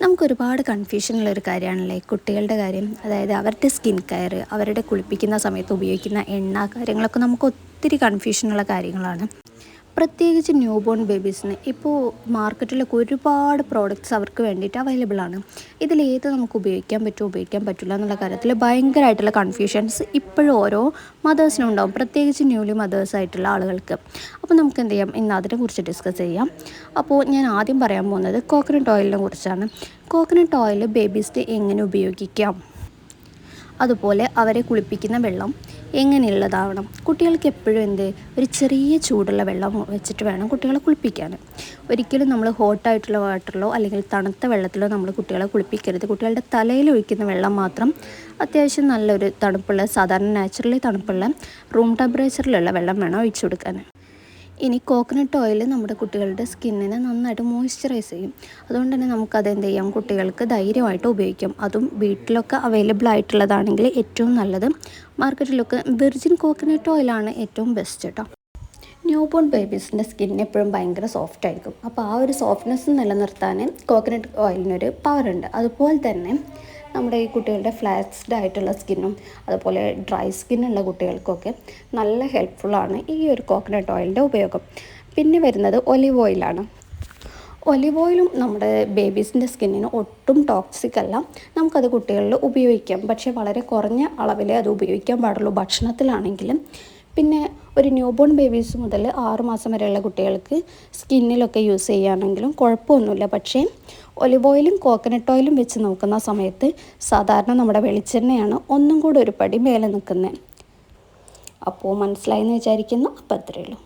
നമുക്ക് ഒരുപാട് കൺഫ്യൂഷനുള്ള ഒരു കാര്യമാണല്ലേ കുട്ടികളുടെ കാര്യം അതായത് അവരുടെ സ്കിൻ കെയർ അവരുടെ കുളിപ്പിക്കുന്ന സമയത്ത് ഉപയോഗിക്കുന്ന എണ്ണ കാര്യങ്ങളൊക്കെ നമുക്ക് ഒത്തിരി കൺഫ്യൂഷനുള്ള കാര്യങ്ങളാണ്. പ്രത്യേകിച്ച് ന്യൂ ബോൺ ബേബീസിന് ഇപ്പോൾ മാർക്കറ്റിലൊക്കെ ഒരുപാട് പ്രോഡക്റ്റ്സ് അവർക്ക് വേണ്ടിയിട്ട് അവൈലബിൾ ആണ്. ഇതിലേത് നമുക്ക് ഉപയോഗിക്കാൻ പറ്റുമോ ഉപയോഗിക്കാൻ പറ്റില്ല എന്നുള്ള കാര്യത്തിൽ ഭയങ്കരമായിട്ടുള്ള കൺഫ്യൂഷൻസ് ഇപ്പോഴും ഓരോ മദേഴ്സിനും ഉണ്ടാവും. പ്രത്യേകിച്ച് ന്യൂലി മദേഴ്സ് ആയിട്ടുള്ള ആളുകൾക്ക്. അപ്പോൾ നമുക്ക് എന്ത് ചെയ്യാം? ഇന്ന് അതിനെക്കുറിച്ച് ഡിസ്കസ് ചെയ്യാം. അപ്പോൾ ഞാൻ ആദ്യം പറയാൻ പോകുന്നത് കോക്കനട്ട് ഓയിലിനെ കുറിച്ചാണ്. കോക്കനട്ട് ഓയിൽ ബേബീസിന് എങ്ങനെ ഉപയോഗിക്കാം? അതുപോലെ അവരെ കുളിപ്പിക്കുന്ന വെള്ളം എങ്ങനെയുള്ളതാവണം. കുട്ടികൾക്ക് എപ്പോഴും എന്ത്? ഒരു ചെറിയ ചൂടുള്ള വെള്ളം വെച്ചിട്ട് വേണം കുട്ടികളെ കുളിപ്പിക്കാൻ. ഒരിക്കലും നമ്മൾ ഹോട്ടായിട്ടുള്ള വാട്ടറിലോ അല്ലെങ്കിൽ തണുത്ത വെള്ളത്തിലോ നമ്മൾ കുട്ടികളെ കുളിപ്പിക്കരുത്. കുട്ടികളുടെ തലയിൽ ഒഴിക്കുന്ന വെള്ളം മാത്രം അത്യാവശ്യം നല്ലൊരു തണുപ്പുള്ള സാധാരണ നാച്ചുറലി തണുപ്പുള്ള റൂം ടെമ്പറേച്ചറിലുള്ള വെള്ളം വേണം ഒഴിച്ചു കൊടുക്കാൻ. ഇനി കോക്കനട്ട് ഓയിൽ നമ്മുടെ കുട്ടികളുടെ സ്കിന്നിനെ നന്നായിട്ട് മോയ്സ്ചറൈസ് ചെയ്യും. അതുകൊണ്ട് തന്നെ നമുക്കത് എന്ത് ചെയ്യാം? കുട്ടികൾക്ക് ധൈര്യമായിട്ട് ഉപയോഗിക്കാം. അതും വീട്ടിലൊക്കെ അവൈലബിൾ ആയിട്ടുള്ളതാണെങ്കിൽ ഏറ്റവും നല്ലത് മാർക്കറ്റിലൊക്കെ വെർജിൻ കോക്കനട്ട് ഓയിലാണ് ഏറ്റവും ബെസ്റ്റ് കേട്ടോ ന്യൂ ബോൺ ബേബീസിന്റെ സ്കിൻ എപ്പോഴും ഭയങ്കര സോഫ്റ്റ് ആയിരിക്കും. അപ്പോൾ ആ ഒരു സോഫ്റ്റ്നെസ് നിലനിർത്താൻ കോക്കനട്ട് ഓയിലിനൊരു ഉണ്ട്. അതുപോലെ തന്നെ നമ്മുടെ ഈ കുട്ടികളുടെ ഫ്ലാക്സ്ഡ് ആയിട്ടുള്ള സ്കിന്നും അതുപോലെ ഡ്രൈ സ്കിന്നുള്ള കുട്ടികൾക്കൊക്കെ നല്ല ഹെൽപ്ഫുള്ളാണ് ഈ ഒരു കോക്കനട്ട് ഓയിലിന്റെ ഉപയോഗം. പിന്നെ വരുന്നത് ഒലിവ് ഓയിലാണ് ഒലിവ് ഓയിലും നമ്മുടെ ബേബീസിന്റെ സ്കിന്നിന് ഒട്ടും ടോക്സിക് അല്ല. നമുക്കത് കുട്ടികളിൽ ഉപയോഗിക്കാം. പക്ഷേ വളരെ കുറഞ്ഞ അളവിലേ അത് ഉപയോഗിക്കാൻ പാടുള്ളൂ ഭക്ഷണത്തിലാണെങ്കിലും. പിന്നെ ഒരു ന്യൂ ബോൺ ബേബീസ് മുതൽ ആറുമാസം വരെയുള്ള കുട്ടികൾക്ക് സ്കിന്നിലൊക്കെ യൂസ് ചെയ്യുകയാണെങ്കിലും കുഴപ്പമൊന്നുമില്ല. പക്ഷേ ഒലിവ് ഓയിലും കോക്കനട്ട് ഓയിലും വെച്ച് നോക്കുന്ന സമയത്ത് സാധാരണ നമ്മുടെ വെളിച്ചെണ്ണയാണ് ഒന്നും കൂടെ ഒരു പടി മേലെ നിൽക്കുന്നത് അപ്പോൾ മനസ്സിലായെന്ന് വിചാരിക്കുന്നു. അപ്പോൾ അത്രയേ ഉള്ളൂ.